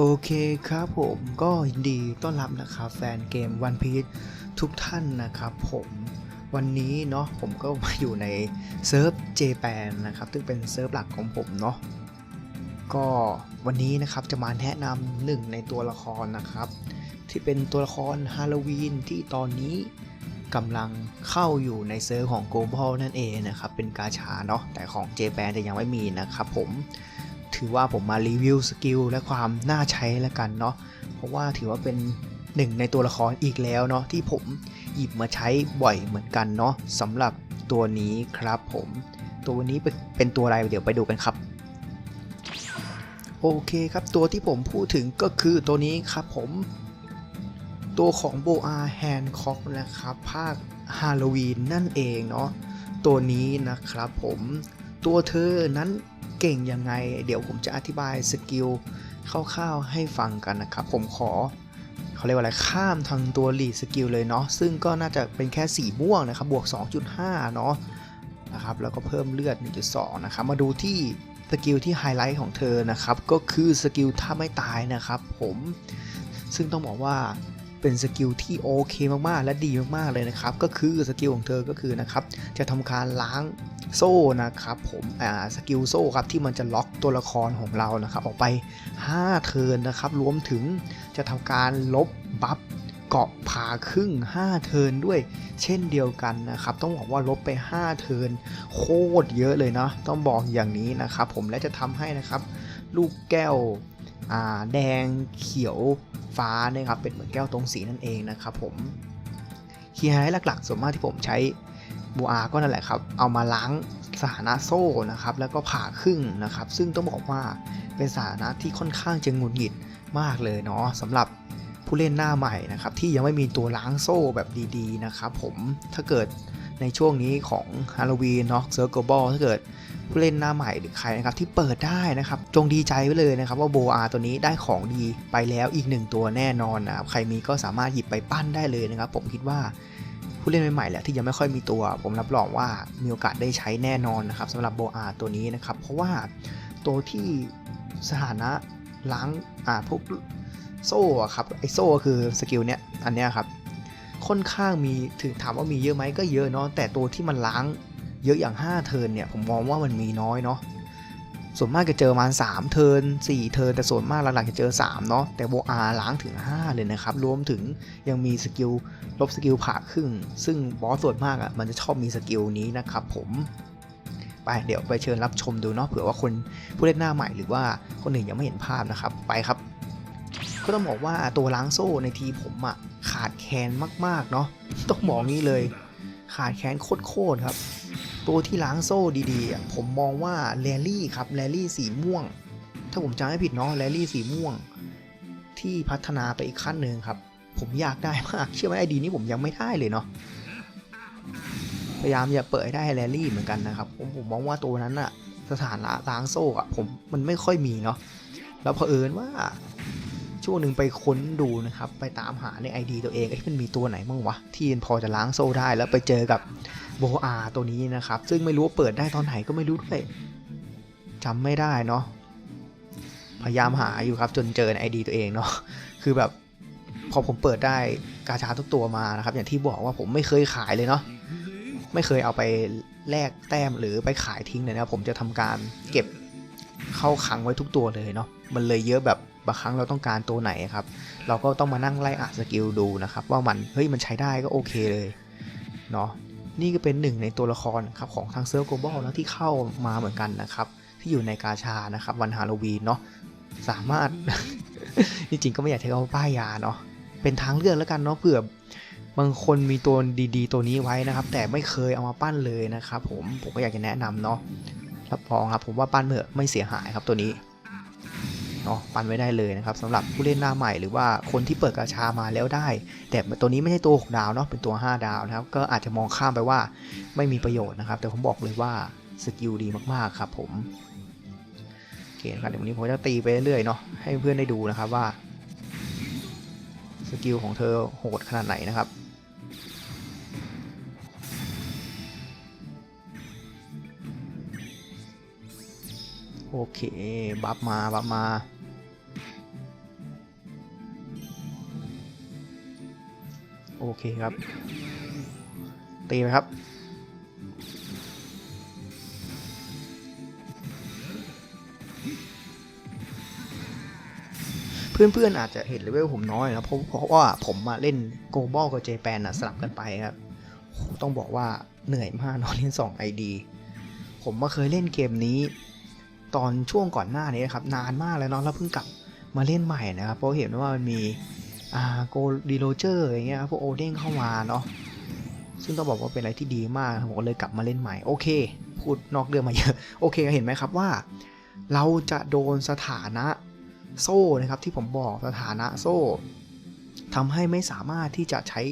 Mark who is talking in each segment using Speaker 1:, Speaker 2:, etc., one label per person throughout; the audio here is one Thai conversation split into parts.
Speaker 1: โอเคครับผมก็ยินดีต้อนรับนะครับแฟนเกม One Piece ทุกท่านนะครับผมวันนี้เนาะผมก็มาอยู่ในเซิร์ฟ J8 นนะครับซึ่งเป็นเซิร์ฟหลักของผมเนาะก็วันนี้นะครับจะมาแนะนำหนึ่งในตัวละครนะครับ ที่เป็นตัวละครฮาโลวีนที่ตอนนี้กำลังเข้าอยู่ในเซิร์ฟของ Global นั่นเองนะครับเป็นกาชาเนาะแต่ของ J8 จะยังไม่มีนะครับผม ถือว่าผมมารีวิวสกิลและความน่าใช้แล้วกันเนาะเพราะว่าถือว่าเป็นหนึ่งในตัวละครอีกแล้วเนาะที่ผมหยิบมาใช้บ่อยเหมือนกันเนาะสำหรับตัวนี้ครับผม ตัวนี้เป็นเป็นตัวอะไรเดี๋ยวไปดูกันครับโอเคครับตัวที่ผมพูดถึงก็คือตัวนี้ครับผม ตัวของโบอาแฮนคอกนะครับ ภาคฮาโลวีนนั่นเองเนาะตัวนี้นะครับผม ตัวเธอนั้น เก่งยังไง เดี๋ยวผมจะอธิบายสกิลคร่าวๆให้ฟังกันนะครับ ผมขอเขาเรียกว่าอะไรข้ามทางตัวลีดสกิลเลยเนาะซึ่งก็น่าจะเป็นแค่สีม่วงนะครับบวก 2.5 เนาะนะครับแล้วก็เพิ่มเลือด 1.2 นะครับ มาดูที่สกิลที่ไฮไลท์ของเธอนะครับ ก็คือสกิลถ้าไม่ตายนะครับผมซึ่งต้องบอกว่า เป็นสกิลที่โอเคมากๆ และดีมากๆเลยนะครับ ก็คือสกิลของเธอก็คือนะครับจะทำการล้างโซ่นะครับผมอ่าสกิลโซ่ครับที่มันจะล็อกตัวละครของเรานะครับออกไป 5 เทิร์นนะครับรวมถึงจะทำการลบบัฟเกาะผ่าครึ่ง 5 เทิร์นด้วย เช่นเดียวกันนะครับ ต้องบอกว่าลบไป 5 เทิร์นโคตรเยอะเลยเนาะต้องบอกอย่างนี้นะครับผมและจะทำให้นะครับ ลูกแก้ว แดงเขียวฟ้านะครับเป็นเหมือนแก้วตรงสีนั่นเองนะครับผมคีย์ไฮไลท์หลักๆ ส่วนมากที่ผมใช้บูอาก็นั่นแหละครับ เอามาล้างสถานะโซ่นะครับ แล้วก็ผ่าครึ่งนะครับ ซึ่งต้องบอกว่าเป็นสถานะที่ค่อนข้างจะงุดหงิดมากเลยเนาะสำหรับผู้เล่นหน้าใหม่นะครับ ที่ยังไม่มีตัวล้างโซ่แบบดีๆนะครับ ผมถ้าเกิด ในช่วงนี้ของฮาโลวีนเนาะเซิร์ฟเกอร์บอลถ้าเกิดผู้เล่นหน้าใหม่หรือใครนะครับที่เปิดได้นะครับจงดีใจไว้เลยนะครับว่าโบอาตัวนี้ได้ของดีไปแล้วอีกหนึ่งตัวแน่นอนนะครับใครมีก็สามารถหยิบไปปั้นได้เลยนะครับผมคิดว่าผู้เล่นใหม่ๆแหละที่ยังไม่ค่อยมีตัว ผมรับรองว่ามีโอกาสได้ใช้แน่นอนนะครับสำหรับโบอาตัวนี้นะครับเพราะว่าตัวที่สถานะล้างอ่าพวกโซ่ครับไอโซ่คือสกิลเนี้ยอันเนี้ยครับ ค่อนข้างมีถึงถามว่ามีเยอะไหมก็เยอะเนาะแต่ตัวที่มันล้างเยอะอย่าง 5 เทิร์นเนี่ยผมมองว่ามันมีน้อยเนาะส่วนมากจะเจอประมาณ3เทิร์น4เทิร์นแต่ส่วนมากหลักๆจะเจอ3เนาะแต่โบอาล้างถึง 5 เลยนะครับ รวมถึงยังมีสกิลลบสกิลผ่าครึ่ง ซึ่งบอสส่วนมากอะ่ะมันจะชอบมีสกิลนี้นะครับผมไปเดี๋ยวไปเชิญรับชมดูเนาะเผื่อว่าคนผู้เล่นหน้าใหม่หรือว่าคนอื่นยังไม่เห็นภาพนะครับไปครับ ก็ต้องบอกว่าตัวล้างโซ่ในทีผมอะ่ะ ขาดแคลนมากๆเนาะต้องบอกนี้เลย ขาดแคลนโคตรๆครับ ตัวที่ล้างโซ่ดีๆ ผมมองว่าแรลลี่ครับแรลลี่สีม่วง ถ้าผมจำไม่ผิดเนาะแรลลี่สีม่วง ที่พัฒนาไปอีกขั้นหนึ่งครับ ผมอยากได้มาก เชื่อไหมไอดีนี้ผมยังไม่ได้เลยเนาะพยายามอย่าเปิดให้ได้แรลลี่เหมือนกันนะครับ ผมผมมองว่าตัวนั้นอะสถานะล้างโซ่อะผมมันไม่ค่อยมีเนาะแล้วเผอิญว่า ช่วงหนึ่งไปค้นดูนะครับ ไปตามหาใน ID ตัวเองไอ้มันมีตัวไหนบ้างวะ ที่พอจะล้างโซ่ได้แล้วไปเจอกับโบอาตัวนี้นะครับ ซึ่งไม่รู้ว่าเปิดได้ตอนไหนก็ไม่รู้ด้วยจำไม่ได้เนาะพยายามหาอยู่ครับจนเจอใน ID ตัวเองเนาะคือแบบพอผมเปิดได้กาชาทุกตัวมานะครับ อย่างที่บอกว่าผมไม่เคยขายเลยเนาะไม่เคยเอาไปแลกแต้มหรือไปขายทิ้งเลยนะผมจะทำการเก็บเข้าขังไว้ทุกตัวเลยเนาะ มันเลยเยอะแบบบางครั้งเราต้องการตัวไหนครับ เราก็ต้องมานั่งไล่อ่านสกิลดูนะครับ ว่ามันเฮ้ยมันใช้ได้ก็โอเคเลยเนาะนี่ก็เป็นหนึ่งในตัวละครครับของทางเซิร์ฟโกลบอลนะที่เข้ามาเหมือนกันนะครับ ที่อยู่ในกาชานะครับ วันฮาโลวีนเนาะสามารถจริงๆก็ไม่อยากใช้คำว่าป้ายยาเนาะเป็นทางเลือกแล้วกันเนาะเผื่อบางคนมีตัวดีๆ ตัวนี้ไว้นะครับ แต่ไม่เคยเอามาปั้นเลยนะครับ ผมผมก็อยากจะแนะนำเนาะรับรองครับผมว่าปั้นเถอะไม่เสียหายครับตัวนี้ เนาะปันไว้ได้เลยนะครับสำหรับผู้เล่นหน้าใหม่หรือว่าคนที่เปิดกาชามาแล้วได้ แต่ตัวนี้ไม่ใช่ตัว 6 ดาวเนาะเป็นตัว 5 ดาวนะครับก็อาจจะมองข้ามไปว่าไม่มีประโยชน์นะครับ แต่ผมบอกเลยว่าสกิลดีมากๆครับผมโอเคนะครับเดี๋ยววันนี้ผมจะตีไปเรื่อยๆเนาะให้เพื่อนได้ดูนะครับว่าสกิลของเธอโหดขนาดไหนนะครับโอเค บัฟมา บัฟมา โอเคครับ ตีไปครับ เพื่อนๆอาจจะเห็นเลเวลผมน้อยนะเพราะเพราะว่าผมมาเล่นโกลบอลกับเจแปนสลับกันไปครับ ต้องบอกว่าเหนื่อยมากนอนเล่น2 ID ผมมาเคยเล่นเกมนี้ ตอนช่วงก่อนหน้านี้นะครับ นานมากแล้วเนาะแล้วเพิ่งกลับมาเล่นใหม่นะครับ เพราะเห็นว่ามันมี อ่าโกดีโรเจอร์อย่างเงี้ยครับพวกโอเด้งเข้ามาเนาะซึ่งต้องบอกว่าเป็นอะไรที่ดีมากผมก็เลยกลับมาเล่นใหม่โอเค พูดนอกเรื่องมาเยอะโอเคเห็นไหมครับว่า เราจะโดนสถานะโซ่นะครับที่ผมบอกสถานะโซ่ทำให้ไม่สามารถที่จะใช้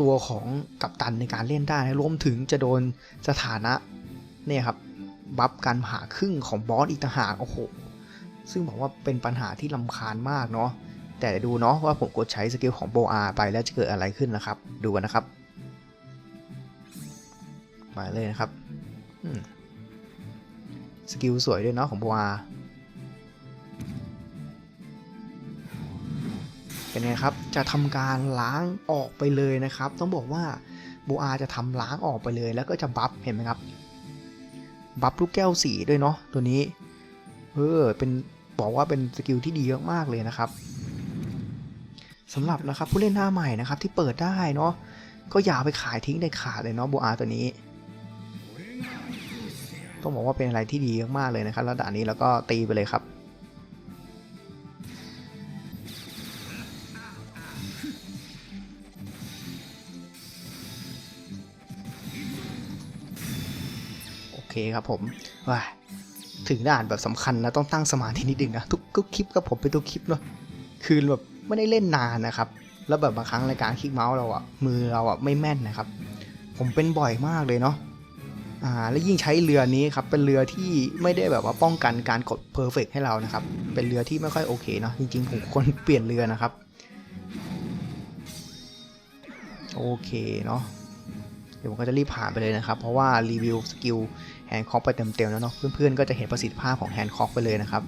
Speaker 1: ตัวของกัปตันในการเล่นได้รวมถึงจะโดนสถานะเนี่ยครับบัฟการผ่าครึ่งของบอสอีกต่างหากโอ้โหซึ่งบอกว่าเป็นปัญหาที่ลำคาญมากเนาะ แต่ดูเนาะว่าผมกดใช้สกิลของโบอาไปแล้วจะเกิดอะไรขึ้นนะครับ ดูกันนะครับ มาเลยนะครับสกิลสวยด้วยเนาะของโบอาเป็นไงครับ จะทำการล้างออกไปเลยนะครับ ต้องบอกว่าโบอาจะทำล้างออกไปเลย แล้วก็จะบัฟเห็นไหมครับบัฟลูกแก้วสีด้วยเนาะตัวนี้ เออเป็นบอกว่าเป็นสกิลที่ดีมากๆเลยนะครับ สำหรับนะครับผู้เล่นหน้าใหม่นะครับที่เปิดได้เนาะก็อย่าไปขายทิ้งในขาดเลยเนาะโบอาตัวนี้ ต้องบอกว่าเป็นอะไรที่ดีมากๆเลยนะครับแล้วด่านนี้แล้วก็ตีไปเลยครับ โอเคครับผมว้าถึงด่านแบบสำคัญนะต้องตั้งสมาธินิดนึงนะทุกทุกคลิปกับผมเป็นทุกคลิปเนาะคือแบบ ไม่ได้เล่นนานนะครับ แล้วแบบบางครั้งรายการคลิกเมาส์เราอะมือเราอะไม่แม่นนะครับ ผมเป็นบ่อยมากเลยเนาะอ่าแล้วยิ่งใช้เรือนี้ครับเป็นเรือที่ไม่ได้แบบว่าป้องกันการกดเพอร์เฟกให้เรานะครับ เป็นเรือที่ไม่ค่อยโอเคเนาะจริงๆผมควรเปลี่ยนเรือนะครับ โอเคเนาะเดี๋ยวผมก็จะรีบผ่านไปเลยนะครับ เพราะว่ารีวิวสกิลแฮนด์คอกไปเต็มๆแล้วเนาะเพื่อนๆก็จะเห็นประสิทธิภาพของแฮนด์คอกไปเลยนะครับ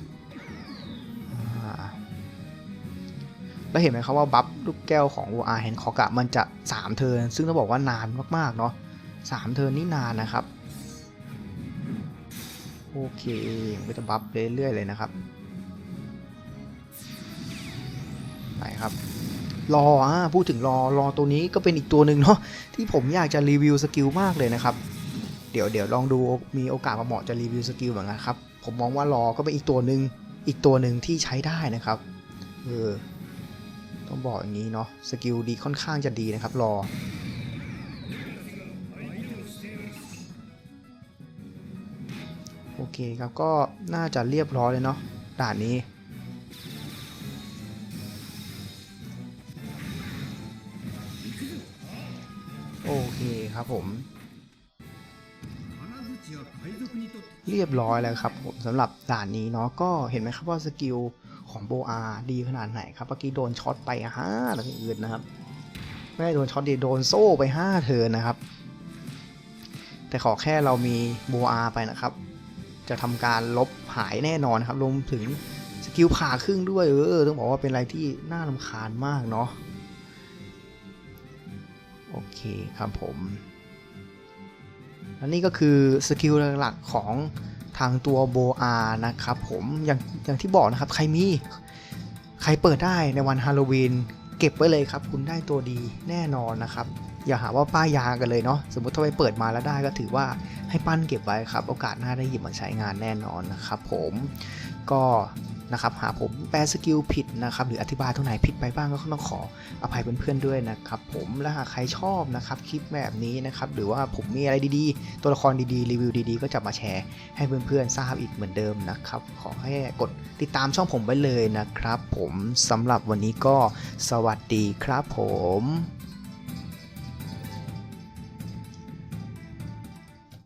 Speaker 1: แล้วเห็นไหมครับว่าบัฟลูกแก้วของ OR Hand Cock อะมันจะ 3 เทิร์นซึ่งต้องบอกว่านานมากๆเนาะ3เทิร์นนี่นานนะครับ โอเคผมก็จะบัฟเรื่อยๆเลยนะครับไปครับรออะพูดถึงรอรอตัวนี้ก็เป็นอีกตัวหนึ่งเนาะที่ผมอยากจะรีวิวสกิลมากเลยนะครับ เดี๋ยวเดี๋ยวลองดูมีโอกาสมาเหมาะจะรีวิวสกิลเหมือนกันครับ ผมมองว่ารอก็เป็นอีกตัวหนึ่งอีกตัวหนึ่งที่ใช้ได้นะครับเออ ต้องบอกอย่างนี้เนาะสกิลดีค่อนข้างจะดีนะครับรอ โอเคครับก็น่าจะเรียบร้อยเลยเนาะด่านนี้โอเคครับผม เรียบร้อยแล้วครับผมสำหรับด่านนี้เนาะก็เห็นไหมครับว่าสกิล ของโบอาดีขนาดไหนครับเมื่อกี้โดนช็อตไปห้าหลังอื่นนะครับ ไม่ได้โดนช็อตดีโดนโซ่ไป5เทิร์นนะครับ แต่ขอแค่เรามีโบอาไปนะครับ จะทำการลบหายแน่นอนครับรวมถึงสกิลผ่าครึ่งด้วยเออต้องบอกว่าเป็นอะไรที่น่ารำคาญมากเนาะโอเคครับผมและนี่ก็คือสกิลหลักของ ทางตัวโบอานะครับผมอย่างอย่างที่บอกนะครับ ใครมีใครเปิดได้ในวันฮาโลวีนเก็บไว้เลยครับ คุณได้ตัวดีแน่นอนนะครับ อย่าหาว่าป้ายยากันเลยเนาะสมมติถ้าไปเปิดมาแล้วได้ก็ถือว่าให้ปั้นเก็บไว้ครับ โอกาสหน้าได้หยิบมาใช้งานแน่นอนนะครับผมก็ นะครับหาผมแปลสกิลผิดนะครับหรืออธิบายตรงไหนผิดไปบ้างก็ต้องขออภัยเพื่อนๆด้วยนะครับผมและหากใครชอบนะครับคลิปแบบนี้นะครับหรือว่าผมมีอะไรดีๆ ตัวละครดีๆรีวิวดีๆ ก็จะมาแชร์ให้เพื่อนๆทราบอีกเหมือนเดิมนะครับขอให้กดติดตามช่องผมไว้เลยนะครับ ผมสำหรับวันนี้ก็สวัสดีครับผม